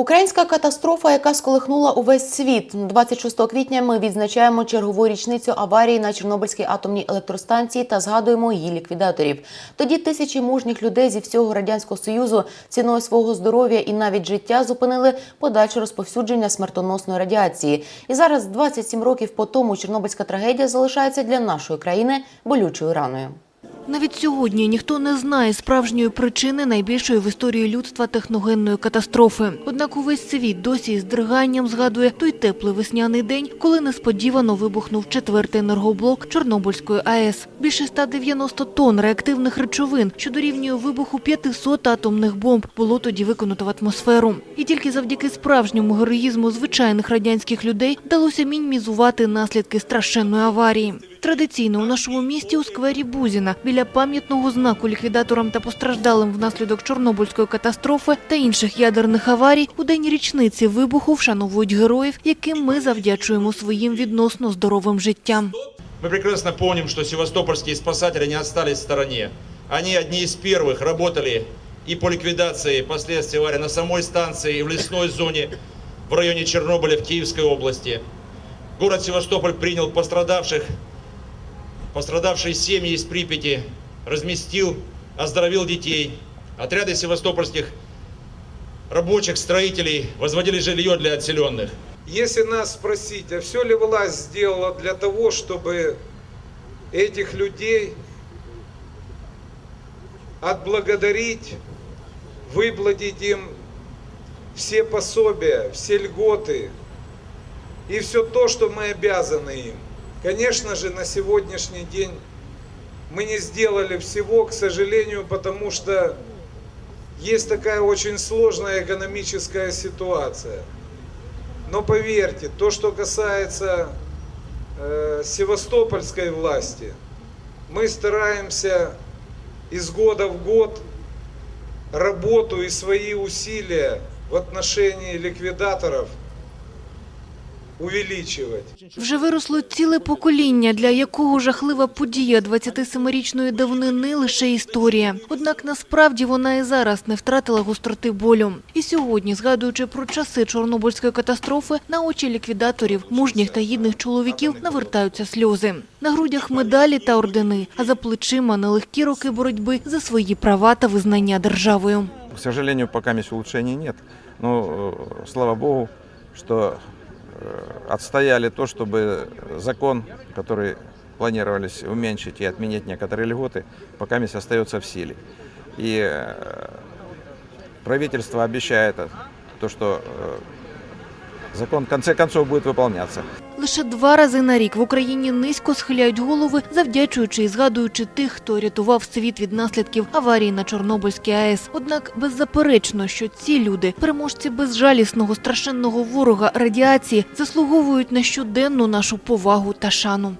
Українська катастрофа, яка сколихнула увесь світ. 26 квітня ми відзначаємо чергову річницю аварії на Чорнобильській атомній електростанції та згадуємо її ліквідаторів. Тоді тисячі мужніх людей зі всього радянського союзу ціною свого здоров'я і навіть життя зупинили подальше розповсюдження смертоносної радіації. І зараз, 27 років по тому, Чорнобильська трагедія залишається для нашої країни болючою раною. Навіть сьогодні ніхто не знає справжньої причини найбільшої в історії людства техногенної катастрофи. Однак увесь світ досі із дриганням згадує той теплий весняний день, коли несподівано вибухнув четвертий енергоблок Чорнобильської АЕС. Більше 190 тонн реактивних речовин, що дорівнює вибуху 500 атомних бомб, було тоді виконано в атмосферу. І тільки завдяки справжньому героїзму звичайних радянських людей вдалося мінімізувати наслідки страшенної аварії. Традиційно у нашому місті у сквері Бузіна біля пам'ятного знаку ліквідаторам та постраждалим внаслідок Чорнобильської катастрофи та інших ядерних аварій у день річниці вибуху вшановують героїв, яким ми завдячуємо своїм відносно здоровим життям. Мы прекрасно помним, что севастопольские спасатели не остались в стороне. Они одни из первых работали и по ликвидации последствий аварии на самой станции и в лесной зоне в районе Чернобыля в Киевской области. Город Севастополь принял пострадавших, Пострадавшие семьи из Припяти, разместил, оздоровил детей. Отряды севастопольских рабочих, строителей возводили жилье для отселенных. Если нас спросить, а все ли власть сделала для того, чтобы этих людей отблагодарить, выплатить им все пособия, все льготы и все то, что мы обязаны им. Конечно же, на сегодняшний день мы не сделали всего, к сожалению, потому что есть такая очень сложная экономическая ситуация. Но поверьте, то, что касается э, севастопольской власти, мы стараемся из года в год работу и свои усилия в отношении ликвидаторов увеличивать. Вже виросло ціле покоління, для якого жахлива подія 27-річної давнини лише історія. Однак насправді вона і зараз не втратила гостроти болю. І сьогодні, згадуючи про часи Чорнобильської катастрофи, на очі ліквідаторів, мужніх та гідних чоловіків навертаються сльози. На грудях медалі та ордени, а за плечима нелегкі роки боротьби за свої права та визнання державою. К сожалению, пока есть улучшений нет. Но э, слава богу, что э, отстояли то, чтобы закон, который планировались уменьшить и отменить некоторые льготы, пока месть остается в силе. И э, правительство обещает э, то, что э, закон в конце концов будет выполняться. Лише два рази на рік в Україні низько схиляють голови, завдячуючи і згадуючи тих, хто рятував світ від наслідків аварії на Чорнобильській АЕС. Однак беззаперечно, що ці люди, переможці безжалісного страшенного ворога радіації, заслуговують на щоденну нашу повагу та шану.